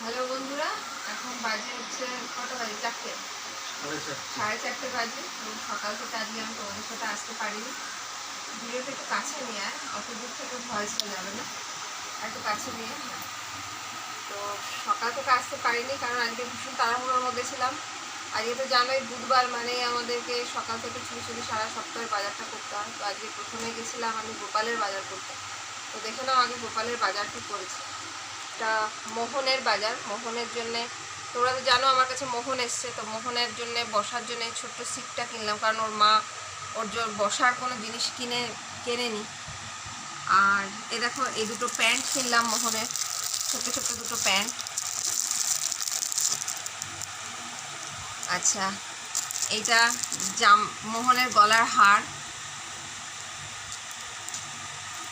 Hello বন্ধুরা এখন বাজে হচ্ছে কটা বাজে? চারটে। সাড়ে চারটে। বাজে এবং সকাল থেকে আজকে আমি তোমাদের সাথে আসতে পারিনি। ভিডিওটা একটু কাছে নিয়ে আয় অত দূর থেকে ভয়েস হয়ে যাবে না। একটু কাছে নিয়ে। তো সকাল থেকে আসতে পারিনি কারণ আজকে ভীষণ তাড়াহুড়োর মধ্যে ছিলাম। আজকে তো জানোই বুধবার মানে আমাদেরকে সকাল থেকে ছুটি ছুটি সারা সপ্তাহের বাজারটা করতে হয়। তো আজকে প্রথমে গেছিলাম আমি গোপালের বাজার করতে। তো দেখে নাও আগে গোপালের বাজার কি করেছি। এটা মোহনের বাজার। মোহনের জন্যে, তোমরা তো জানো আমার কাছে মোহন এসছে, তো মোহনের জন্য বসার জন্য ছোট্ট সিটটা কিনলাম, কারণ ওর মা ওর জন্য বসার কোনো জিনিস কিনে, কেনেনি। আর এ দেখো, এই দুটো প্যান্ট কিনলাম মোহনের ছোট্ট ছোট্ট দুটো প্যান্ট। আচ্ছা এইটা জাম, মোহনের গলার হার।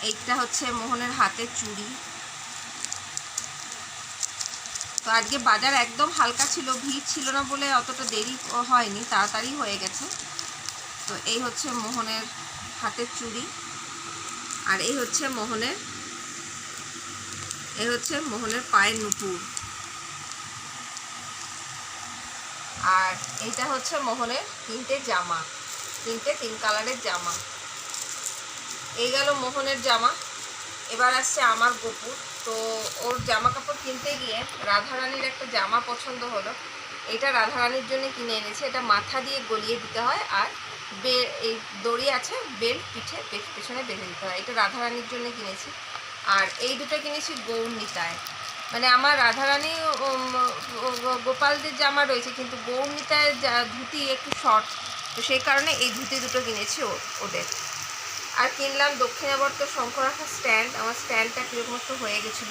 এইটা হচ্ছে মোহনের হাতের চুড়ি। তো আজকে বাজার একদম হালকা ছিল, ভিড় ছিল না বলে অতটা দেরি হয়নি, তাড়াতাড়ি হয়ে গেছে। তো এই হচ্ছে মোহনের হাতের চুড়ি, আর এই হচ্ছে মোহনের, এই হচ্ছে মোহনের পায়ের নুপুর। আর এইটা হচ্ছে মোহনের তিনটে জামা, তিনটে তিন কালারের জামা। এই গেল মোহনের জামা, এবার আসছে আমার গোপুর। তো ওর জামা কাপড় কিনতে গিয়ে রাধারানীর একটা জামা পছন্দ হলো। এটা রাধারানীর জন্য কিনে এনেছে। এটা মাথা দিয়ে গলিয়ে দিতে হয় আর বে, এই দড়ি আছে বেল্ট পিঠে পেছনে বেঁধে দিতে হয়। এটা রাধারানীর জন্য কিনেছি। আর এই দুটো কিনেছি গৌরনিতায় মানে আমার রাধারানী গোপালদের জামা রয়েছে, কিন্তু গৌরনিতায় ধুতি একটু শর্ট। তো সেই কারণে এই ধুতি দুটো কিনেছি ওদের। আর কিনলাম দক্ষিণাবর্ত শঙ্করাখার স্ট্যান্ড আমার স্ট্যান্ডটা কীরকম একটু হয়ে গেছিল।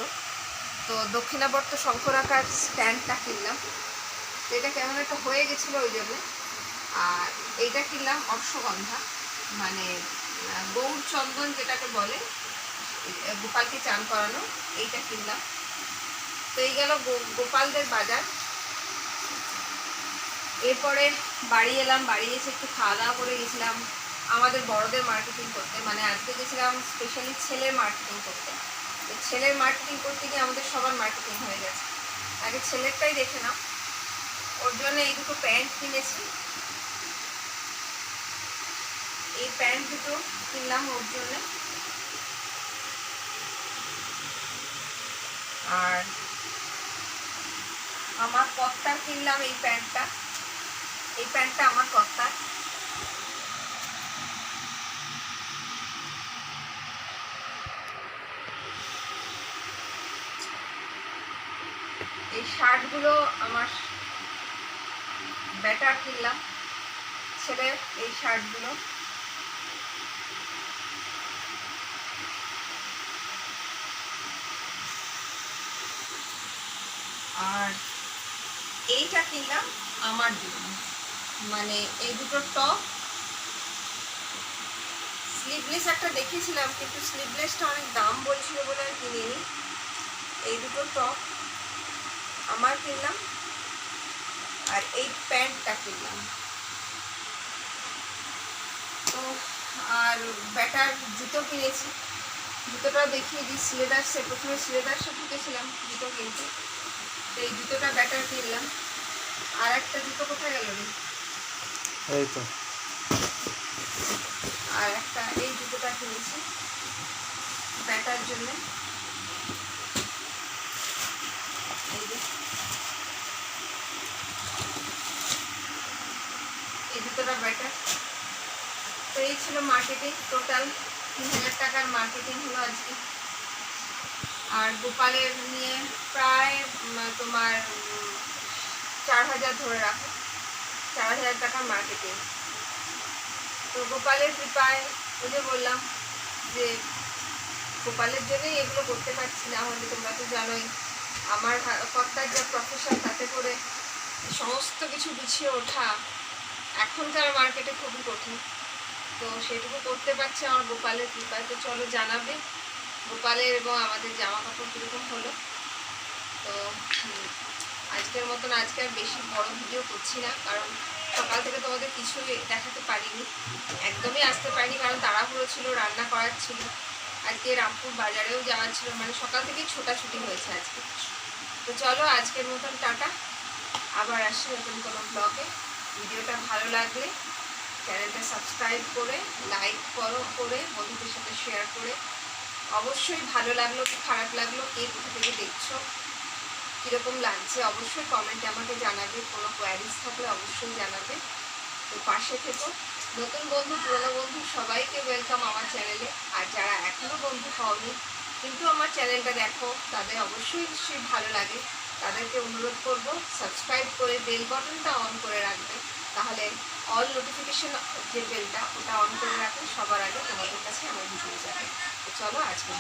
তো দক্ষিণাবর্ত শঙ্করাখার স্ট্যান্ডটা কিনলাম। তো এটা কেমন একটা হয়ে গেছিল ওই জন্য। আর এইটা কিনলাম অশ্বগন্ধা মানে গৌর চন্দন যেটাকে বলে গোপালকে চান করানো, এইটা কিনলাম। তো এই গেল গোপালদের বাজার। এরপরে বাড়ি এলাম, বাড়ি এসে একটু খাওয়া দাওয়া করে গেছিলাম। আমাদের বড়দের মার্কেটিং করতে মানে আজকে গেছিলাম স্পেশালি ছেলের মার্কেটিং করতে। তো ছেলের মার্কেটিং করতে গিয়ে আমাদের সবার মার্কেটিং হয়ে গেছে। আগে ছেলেরটাই দেখে নাও। ওর জন্য এই দুটো প্যান্ট কিনেছি। এই প্যান্ট দুটো কিনলাম ওর জন্য। আর আমার কর্তার কিনলাম এই প্যান্টটা এই প্যান্টটা আমার কর্তার। এই শার্টগুলো আমার ব্যাটার কিনলাম। ছেলে, এই শার্টগুলো। আর এইটা কিনলাম আমার জন্য। মানে এই দুটো টপ স্লিভলেস একটা দেখেছিলাম কিন্তু স্লিভলেসটা অনেক দাম বলছিল বলে আর কিনিনি। এই দুটো টপ আমার কিনলাম আর এই প্যান্টটা কিনলাম। তো আর ব্যাটার জুতো কিনেছি। জুতোটা দেখিয়ে দিই সিলেদার্সে প্রথমে সিলেদার্সে ঢুকেছিলাম জুতো কিনতে। তো এই জুতোটা ব্যাটার কিনলাম। আর একটা জুতো কোথায় গেল রে? এই তো। আর একটা এই জুতোটা কিনেছি ব্যাটার জন্য এই যে এই জুতোটা ব্যাটার তো এই ছিল মার্কেটিং টোটাল তিন হাজার টাকার মার্কেটিং হলো আজকে। আর গোপালের নিয়ে প্রায় তোমার চার হাজার ধরে রাখো। চার হাজার টাকার মার্কেটিং তো গোপালের কৃপায় ওই যে বললাম যে গোপালের জন্যই এগুলো করতে পারছি না, হলে তোমরা তো জানোই। আমার কর্তার যা প্রফেশন তাতে করে সমস্ত কিছু গুছিয়ে ওঠা এখনকার মার্কেটে খুবই কঠিন। তো সেটুকু করতে পারছি আমার গোপালের কৃপায়। তো চলো জানাবে গোপালের এবং আমাদের জামা কাপড় কীরকম হলো। তো আজকের মতন আজকে আর বেশি বড় ভিডিও করছি না, কারণ সকাল থেকে তোমাদের কিছুই দেখাতে পারিনি। একদমই আসতে পারিনি, কারণ তাড়াহুড়ো ছিল, রান্না করার ছিল। আজকে রামপুর বাজারেও যাওয়ার ছিল মানে সকাল থেকেই ছোটাছুটি হয়েছে আজকে। তো চলো আজকের মতন টাটা। আবার আসছি নতুন কোনো ব্লগে ভিডিওটা ভালো লাগলে চ্যানেলটা সাবস্ক্রাইব করে, লাইক করো, করে, বন্ধুদের সাথে শেয়ার করে। অবশ্যই ভালো লাগল কি খারাপ লাগল, কে কোথা থেকে দেখছ, কীরকম লাগছে, অবশ্যই কমেন্টে আমাকে জানাবে, কোনো কোয়ারিজ থাকলে অবশ্যই জানাবে। তো পাশে থেকো। নতুন বন্ধু, পুরনো বন্ধু, সবাইকে ওয়েলকাম আমার চ্যানেলে আর যারা এখনও বন্ধু হওনি, কিন্তু আমার চ্যানেলটা দেখো, তাদের অবশ্যই নিশ্চয়ই ভালো লাগে। তাদেরকে অনুরোধ করব সাবস্ক্রাইব করে বেল বাটনটা অন করে রাখবে। তাহলে অল নোটিফিকেশন যে বেলটা ওটা অন করে রাখলে সবার আগে তোমাদের কাছে আমার ভিডিও যাবে। তো চলো আজকে